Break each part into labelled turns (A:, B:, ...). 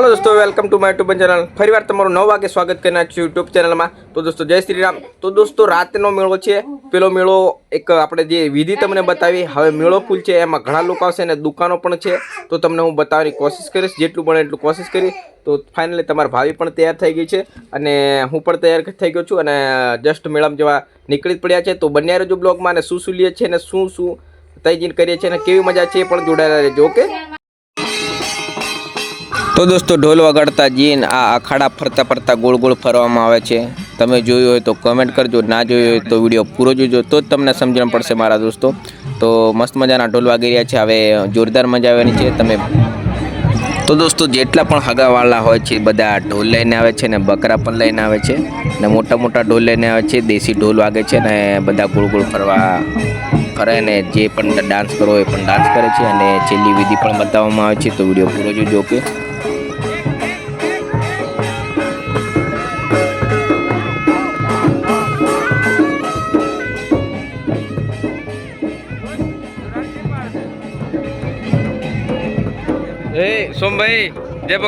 A: હાલો દોસ્તો welcome to my YouTube channel ફરીવાર તમારું નવ વાગે સ્વાગત કરી નાખ્યું યુટ્યુબ ચેનલમાં તો દોસ્તો, જય શ્રી રામ. તો દોસ્તો, રાતનો મેળો છે. પેલો મેળો એક આપણે જે વિધિ તમને બતાવી, હવે મેળો ફૂલ છે. એમાં ઘણા લોકો આવશે અને દુકાનો પણ છે. તો તમને હું બતાવવાની કોશિશ કરીશ. જેટલું બને એટલું કોશિશ કરી. તો ફાઇનલી તમારા ભાવી પણ તૈયાર થઈ ગઈ છે. અને હું પણ તૈયાર થઈ ગયો છું. અને જસ્ટ મેળામાં જેવા નીકળી પડ્યા છે. તો બંને રહેજો બ્લોગમાં અને શું શું લઈએ છીએ અને શું શું તૈજીન કરીએ છીએ અને કેવી મજા છે એ પણ જોડાયેલા રહેજો ઓકે તો દોસ્તો ઢોલ વગાડતા જીન આ અખાડા ફરતા ફરતા ગોળ ગોળ ફરવામાં આવે છે. તમે જોયું હોય તો કમેન્ટ કરજો, ના જોયું હોય તો વીડિયો પૂરો જોજો. તો જ તમને સમજણ પડશે મારા દોસ્તો. તો મસ્ત મજાના ઢોલ વાગી રહ્યા છે. હવે જોરદાર મજા આવવાની છે. તમે તો દોસ્તો જેટલા પણ હગાવાળા હોય છે, બધા ઢોલ લઈને આવે છે ને બકરા પણ લઈને આવે છે ને મોટા મોટા ઢોલ લઈને આવે છે, દેશી ઢોલ વાગે છે ને બધા ગોળ ગોળ ફરવા ફરે ને જે પણ ડાન્સ કરવો એ પણ ડાન્સ કરે છે અને છેલ્લી વિધિ પણ બતાવવામાં આવે છે. તો વીડિયો પૂરો જોજો કે એ સોમભાઈ જય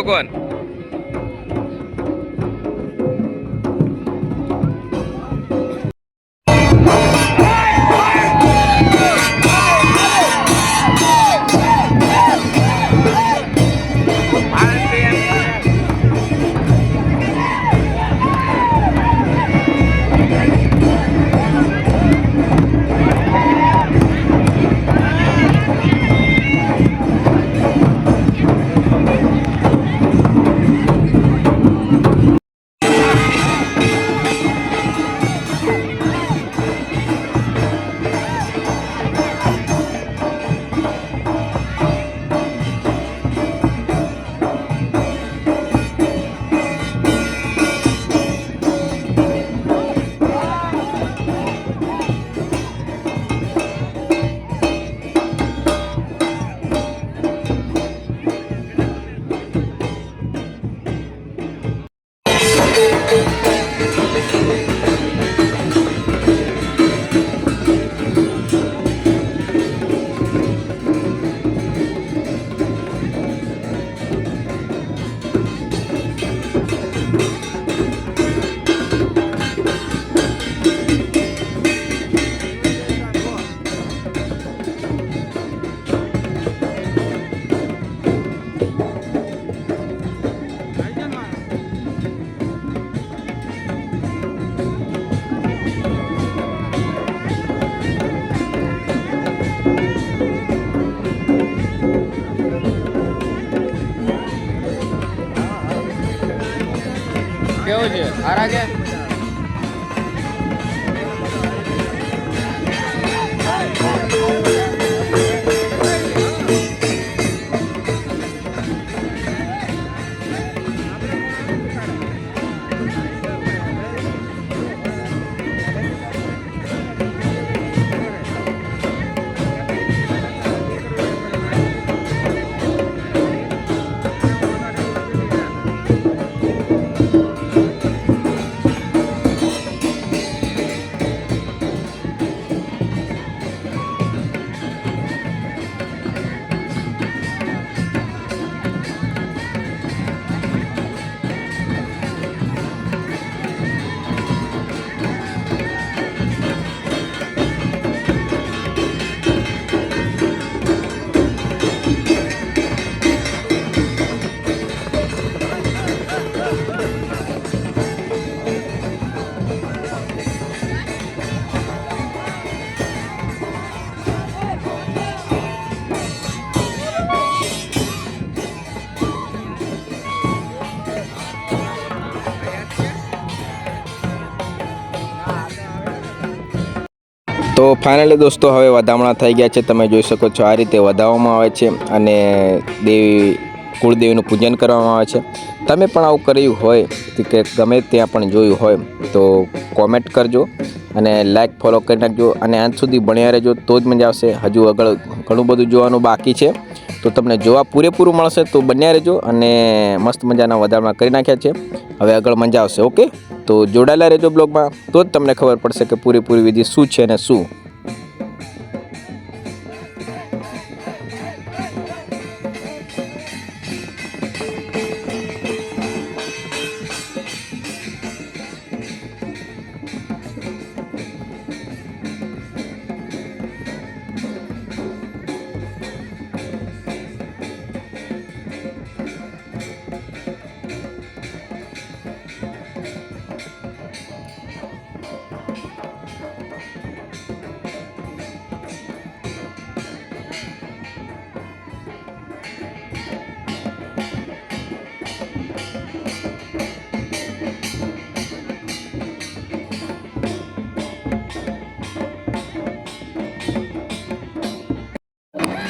A: ભગવાન કેવું છે હારા કે તો ફાઇનલી દોસ્તો, હવે વધામણા થઈ ગયા છે. તમે જોઈ શકો છો આ રીતે વધાવવામાં આવે છે અને દેવી કુળદેવીનું પૂજન કરવામાં આવે છે. તમે પણ આવું કર્યું હોય કે ગમે ત્યાં પણ જોયું હોય, તો કોમેન્ટ કરજો અને લાઇક ફોલો કરી નાખજો. અને અંત સુધી ભણ્યા રહેજો, તો જ મજા આવશે. હજુ આગળ ઘણું બધું જોવાનું બાકી છે. તો તમને જોવા પૂરેપૂરું મળશે, તો બન્યા રહેજો અને મસ્ત મજાના વધારણા કરી નાખ્યા છે. હવે આગળ મજા આવશે, ઓકે? તો જોડાયેલા રહેજો બ્લોગમાં, તો જ તમને ખબર પડશે કે પૂરેપૂરી વિધિ શું છે અને શું.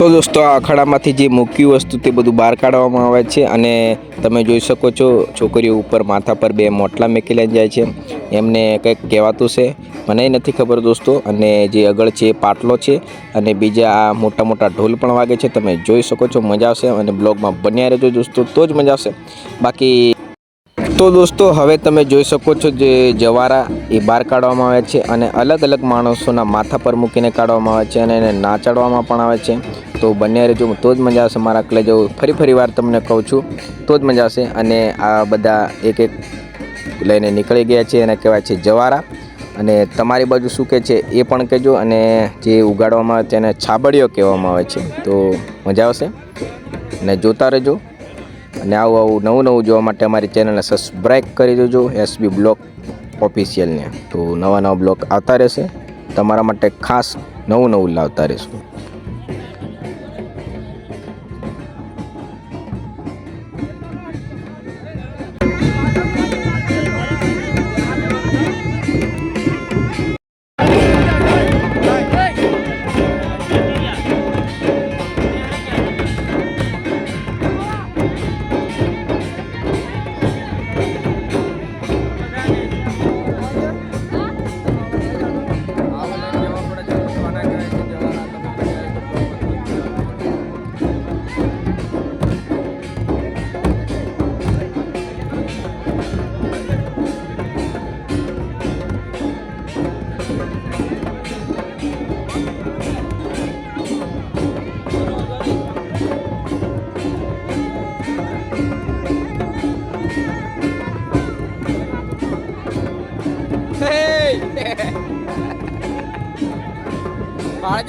A: તો દોસ્તો, આ અખાડામાંથી જે મૂક્યું વસ્તુ તે બધું બહાર કાઢવામાં આવે છે અને તમે જોઈ શકો છો, છોકરીઓ ઉપર માથા પર બે મોટલા મેકેલા જાય છે. એમને કંઈક કહેવાતું છે. મને નથી ખબર દોસ્તો, અને જે આગળ છે પાટલો છે અને બીજા આ મોટા મોટા ઢોલ પણ વાગે છે. તમે જોઈ શકો છો, મજા આવશે અને બ્લોગમાં બન્યા રહેજો દોસ્તો, તો જ મજા આવશે. બાકી તો દોસ્તો, હવે તમે જોઈ શકો છો જે જવારા એ બહાર કાઢવામાં આવે છે અને અલગ અલગ માણસોના માથા પર મૂકીને કાઢવામાં આવે છે અને એને નાચાડવામાં પણ આવે છે. તો બંને રહેજો, તો જ મજા આવશે મારા કલેજો ફરી ફરી વાર તમને કહું છું, તો જ મજા આવશે. અને આ બધા એક એક લઈને નીકળી ગયા છે એને કહેવાય છે જવારા. અને તમારી બાજુ શું કહે છે એ પણ કહેજો અને જે ઉગાડવામાં આવે એને છાબડીઓ કહેવામાં આવે છે. તો મજા આવશે. અને જોતા રહેજો. અને આવું આવું નવું નવું જોવા માટે અમારી ચેનલને સબસ્ક્રાઈબ કરી દેજો એસબી બ્લોક ઓફિશિયલને તો નવા નવા બ્લોક આવતા રહેશે. તમારા માટે ખાસ નવું નવું લાવતા રહેશું.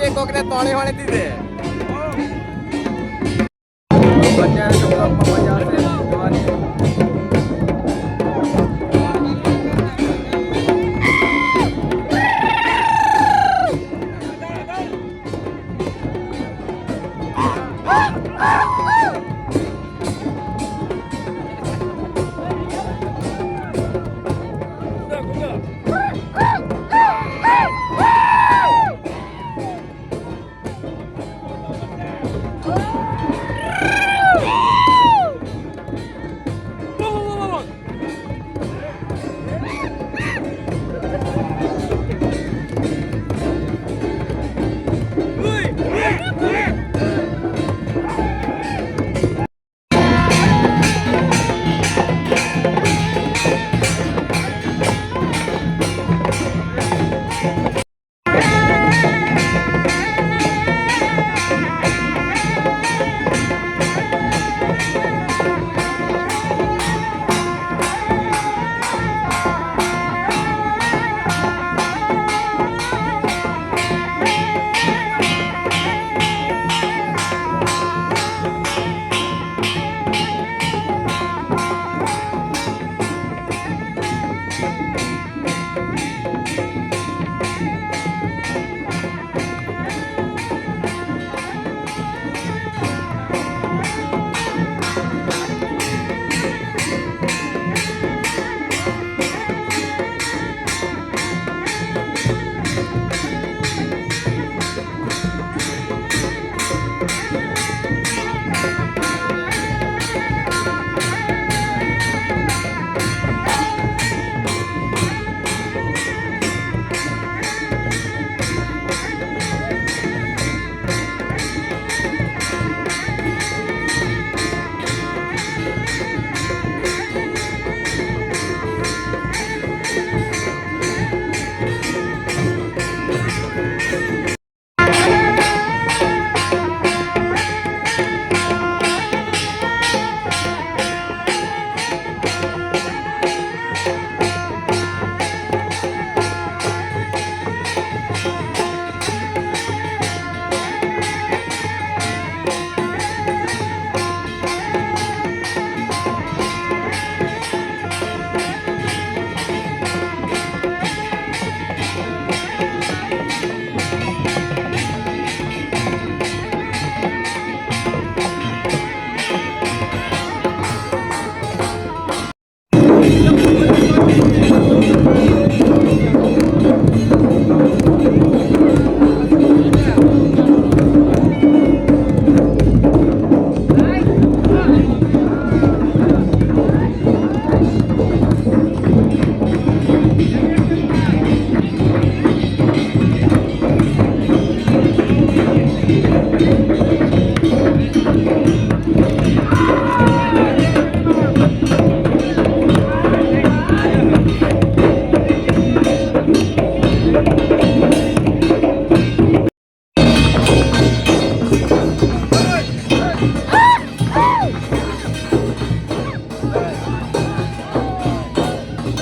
B: બાળજે કોકને તોડી વાળી દીધે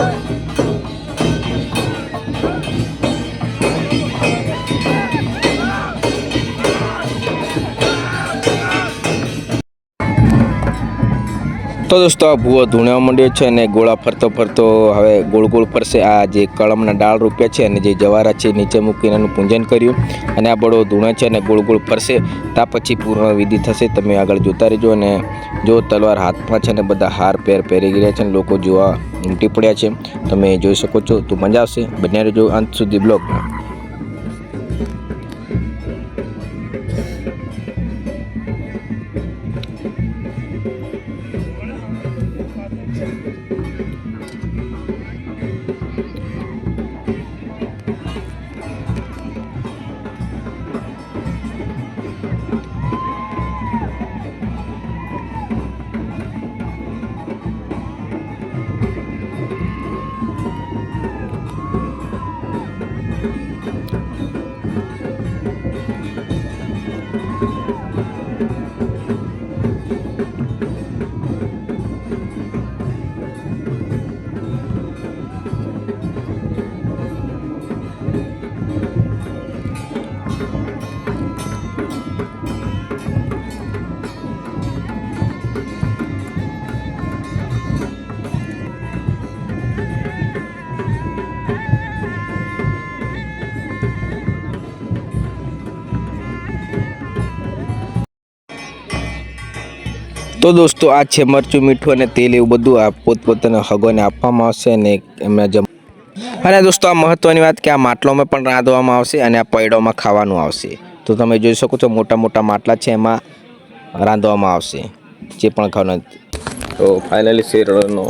B: Bye.
A: તો દોસ્તો, આ ભૂવો ધૂણવા માંડ્યો છે અને ગોળા ફરતો ફરતો હવે ગોળ ગોળ ફરશે. આ જે કળમના ડાળ રૂપિયા છે અને જે જવારા છે, નીચે મૂકીને એનું પૂજન કર્યું. અને આ બળો ધૂણે છે અને ગોળ ગોળ ફરશે. તા પછી પૂર્ણ વિધિ થશે. તમે આગળ જોતા રહેજો અને જો તલવાર હાથમાં છે ને બધા હાર પેર પહેરી ગયા છે અને લોકો જોવા ઉમટી પડ્યા છે, તમે જોઈ શકો છો. તો મજા આવશે. બન્યા રહેજો અંત સુધી બ્લોગમાં. તો દોસ્તો, આ છે મરચું, મીઠું અને તેલ એવું બધું આ પોતપોતાના હગોને આપવામાં આવશે અને એમના જમ અને દોસ્તો, આ મહત્ત્વની વાત કે આ માટલોમાં પણ રાંધવામાં આવશે અને આ પૈડોમાં ખાવાનું આવશે. તો તમે જોઈ શકો છો મોટા મોટા માટલા છે એમાં રાંધવામાં આવશે, જે પણ ખાવાનું તો ફાઇનલી શેરનો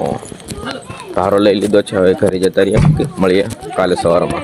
A: ધારો લઈ લીધો છે. હવે ઘરે જતા રહીએ. મળીએ કાલે સવારમાં.